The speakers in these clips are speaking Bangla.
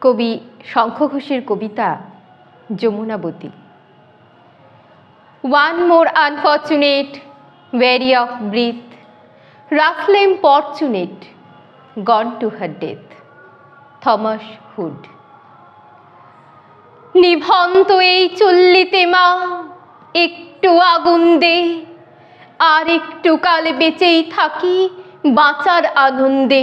কবি শঙ্খ ঘোষের কবিতা Jamunabati. One more unfortunate weary of breath rashly importunate gone to her death Thomas Hood নিভন্ত এই চল্লিতে মা, একটু আগুন দে, আর একটু কাল বেঁচেই থাকি বাঁচার আনন্দে।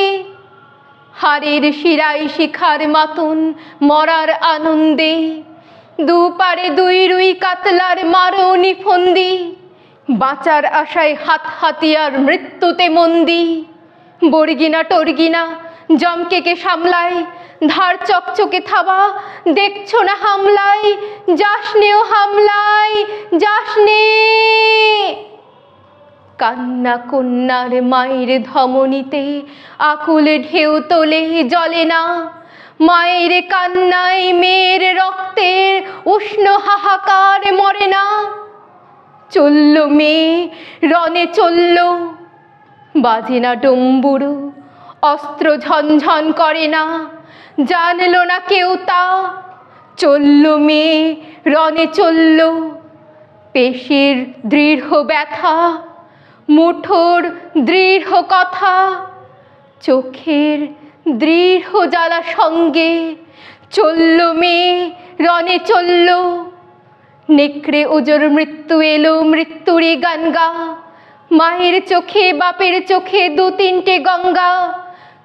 হাড়ের শিরায় শিখার মাতন মরার আনন্দে। দুপারে দুই রুই কাতলার মারণি ফন্দি। বাঁচার আশায় হাত হাতিয়ার মৃত্যুতে মন্দি। বর্গিনা টর্গিনা জমকেকে সামলায়, ধার চকচকে থাবা, দেখছ না হামলায়? যাসনেও হামলায় যাসনে কান্না কন্যার মায়ের ধমনীতে আকুল ঢেউ তোলে জলে না। মায়ের কান্নায় মেয়ের রক্তের উষ্ণ হাহাকার মরে না। চলল মেয়ে রনে চলল। বাজে না ডম্বুরু, অস্ত্র ঝনঝন করে না। জানলো না কেউ তা। চলল মেয়ে রনে চলল। পেশির দৃঢ় ব্যথা মুঠোর দৃঢ় কথা, চোখের দৃঢ় জ্বালা সঙ্গে চলল মেয়ে রনে চলল। নেকড়ে ওজোর মৃত্যু এলো মৃত্যুরে গান গা মায়ের চোখে, বাপের চোখে দু তিনটে গঙ্গা।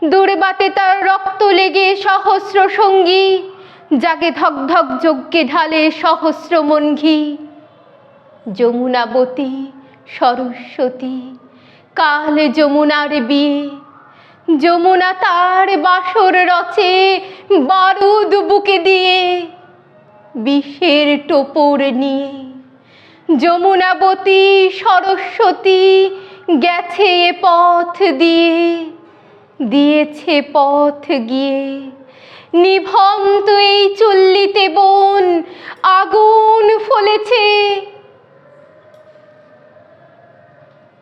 দূরবাতে তার রক্ত লেগে সহস্র সঙ্গী, জাগে ধক ধক যজ্ঞে ঢালে সহস্র মনঘি যমুনাবতী সরস্বতী, কাল যমুনার বিয়ে যমুনা তার বাসর রচে বারুদ বুকে দিয়ে, বিষের টোপর নিয়ে। যমুনাবতী সরস্বতী গেছে পথ দিয়ে, দিয়েছে পথ গিয়ে। নিভন্ত এই চল্লিতে বন আগুন ফলেছে